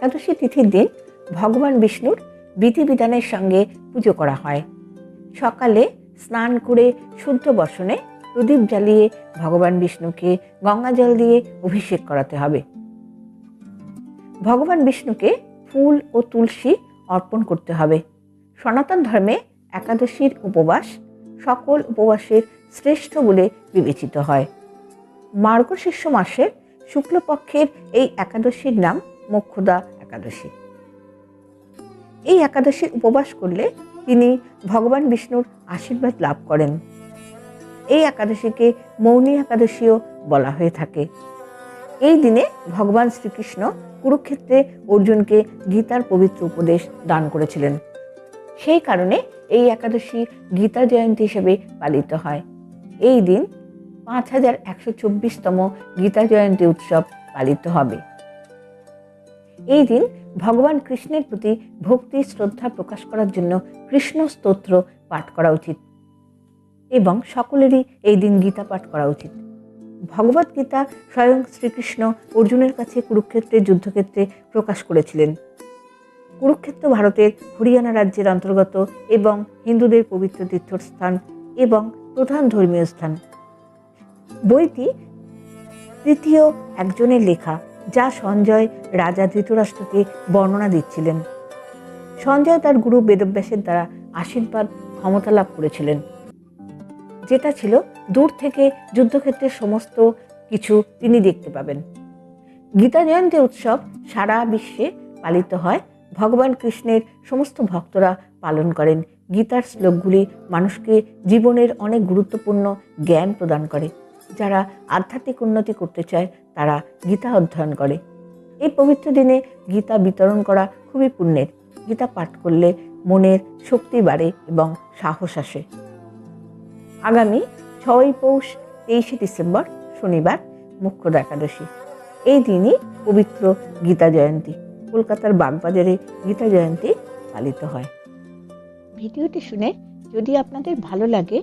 একাদশী তিথির দিন ভগবান বিষ্ণুর বিধিবিধানের সঙ্গে পুজো করা হয়। সকালে স্নান করে শুদ্ধ বসনে প্রদীপ জ্বালিয়ে ভগবান বিষ্ণুকে গঙ্গা জল দিয়ে অভিষেক করাতে হবে। ভগবান বিষ্ণুকে ফুল ও তুলসী অর্পণ করতে হবে। সনাতন ধর্মে একাদশীর উপবাস সকল উপবাসের শ্রেষ্ঠ বলে বিবেচিত হয়। মার্গশীর্ষ মাসের শুক্লপক্ষের এই একাদশীর নাম মোক্ষদা একাদশী। এই একাদশীর উপবাস করলে তিনি ভগবান বিষ্ণুর আশীর্বাদ লাভ করেন। এই একাদশীকে মৌনী একাদশীও বলা হয়ে থাকে। এই দিনে ভগবান শ্রীকৃষ্ণ কুরুক্ষেত্রে অর্জুনকে গীতার পবিত্র উপদেশ দান করেছিলেন। সেই কারণে এই একাদশী গীতা জয়ন্তী হিসেবে পালিত হয়। এই দিন পাঁচ হাজার একশো চব্বিশতম গীতা জয়ন্তী উৎসব পালিত হবে। এই দিন ভগবান কৃষ্ণের প্রতি ভক্তি, শ্রদ্ধা প্রকাশ করার জন্য কৃষ্ণ স্তোত্র পাঠ করা উচিত এবং সকলেরই এই দিন গীতা পাঠ করা উচিত। ভগবত গীতা স্বয়ং শ্রীকৃষ্ণ অর্জুনের কাছে কুরুক্ষেত্রের যুদ্ধক্ষেত্রে প্রকাশ করেছিলেন। কুরুক্ষেত্র ভারতের হরিয়ানা রাজ্যের অন্তর্গত এবং হিন্দুদের পবিত্র তীর্থস্থান এবং প্রধান ধর্মীয় স্থান। বইটি তৃতীয় একজনের লেখা। যা সঞ্জয় রাজা ধৃতরাষ্ট্রকে বর্ণনা দিচ্ছিলেন। সঞ্জয় তার গুরু বেদব্যাসের দ্বারা আশীর্বাদ, ক্ষমতা লাভ করেছিলেন। যেটা ছিল দূর থেকে যুদ্ধক্ষেত্রের সমস্ত কিছু তিনি দেখতে পাবেন। গীতা জয়ন্তী উৎসব সারা বিশ্বে পালিত হয়। ভগবান কৃষ্ণের সমস্ত ভক্তরা পালন করেন। গীতার শ্লোকগুলি মানুষকে জীবনের অনেক গুরুত্বপূর্ণ জ্ঞান প্রদান করে। যারা আধ্যাত্মিক উন্নতি করতে চায়, তারা গীতা অধ্যয়ন করে। এই পবিত্র দিনে গীতা বিতরণ করা খুবই পুণ্যের। গীতা পাঠ করলে মনের শক্তি বাড়ে এবং সাহস আসে। আগামী ছয় পৌষ তেইশে ডিসেম্বর, শনিবার মুখ্যদা একাদশী। এই দিনই পবিত্র গীতা জয়ন্তী। কলকাতার বাগবাজারে গীতা জয়ন্তী পালিত হয়। ভিডিওটি শুনে যদি আপনাদের ভালো লাগে